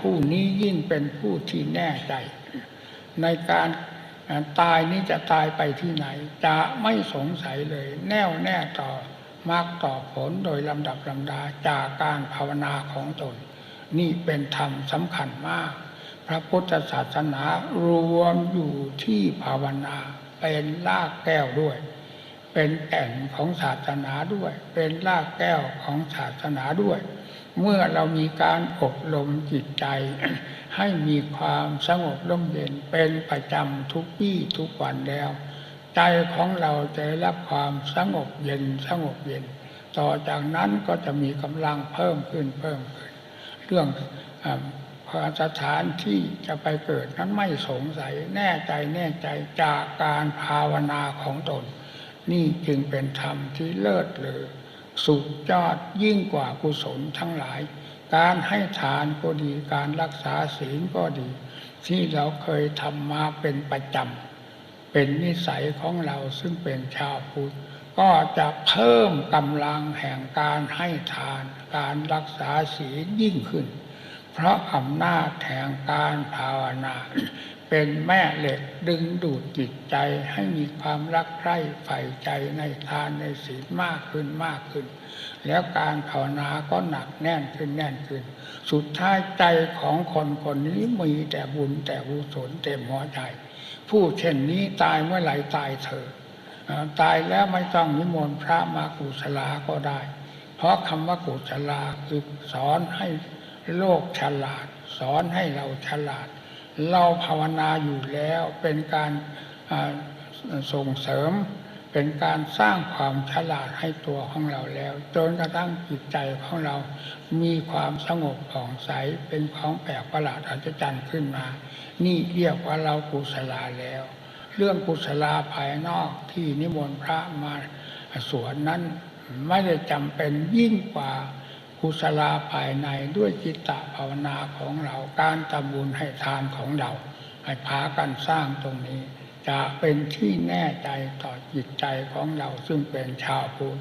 ผู้นี้ยิ่งเป็นผู้ที่แน่ใจ ในการตายนี้จะตายไปที่ไหน จะไม่สงสัยเลย แน่วแน่ต่อมากต่อผลโดยลำดับลำดาจากการภาวนาของตน นี่เป็นธรรมสำคัญมาก พระพุทธศาสนารวมอยู่ที่ภาวนาเป็นรากแก้วด้วย เป็นแก่นของศาสนาด้วย เป็นรากแก้วของศาสนาด้วย เมื่อเรามีการอบรมจิตใจ ให้มีความสงบร่มเย็นเป็นประจำทุกวี่ทุกวันแล้ว ใจของเราจะรับความสงบเย็นสงบเย็น ต่อจากนั้นก็จะมีกำลังเพิ่มขึ้นเพิ่มขึ้น เรื่องอสถานที่จะไปเกิดนั้นไม่สงสัยแน่ใจแน่ใจจากการภาวนาของตน นี่จึงเป็นธรรมที่เลิศเลอสุดยอดยิ่งกว่ากุศลทั้งหลาย การให้ทานก็ดีการรักษาศีลก็ดี ที่เราเคยทำมาเป็นประจำเป็นนิสัยของเราซึ่งเป็นชาวพุทธก็จะเพิ่มกำลังแห่งการให้ทาน การรักษาศีลยิ่งขึ้น เพราะอำนาจแห่งการภาวนา เป็นแม่เหล็กดึงดูดจิตใจให้มีความรักใคร่ใฝ่ใจในทานในศีลมากขึ้นมากขึ้น แล้วการภาวนาก็หนักแน่นขึ้นแน่นขึ้น สุดท้ายใจของคนคนนี้มีแต่บุญแต่กุศลเต็มหัวใจ ผู้เช่นนี้ตายเมื่อไหร่ตายเถอะตายแล้วไม่ต้องนิมนต์พระมากุศลาก็ได้ เพราะคำว่ากุศลาคือสอนให้โลกฉลาด สอนให้เราฉลาด เราภาวนาอยู่แล้วเป็นการส่งเสริม เป็นการสร้างความฉลาดให้ตัวของเราแล้ว จนกระทั่งจิตใจของเรา มีความสงบผ่องใสเป็นของแปลกประหลาดอัศจรรย์ขึ้นมา นี่เรียกว่าเรากุศลาแล้ว เรื่องกุศลาภายนอกที่นิมนต์พระมาสวนนั้นไม่ได้จำเป็นยิ่งกว่า กุศลาภายในด้วยจิตตภาวนาของเราการทำบุญให้ทานของเรา ให้พากันสร้างตรงนี้ จะเป็นที่แน่ใจต่อจิตใจของเราซึ่งเป็นชาวพุทธ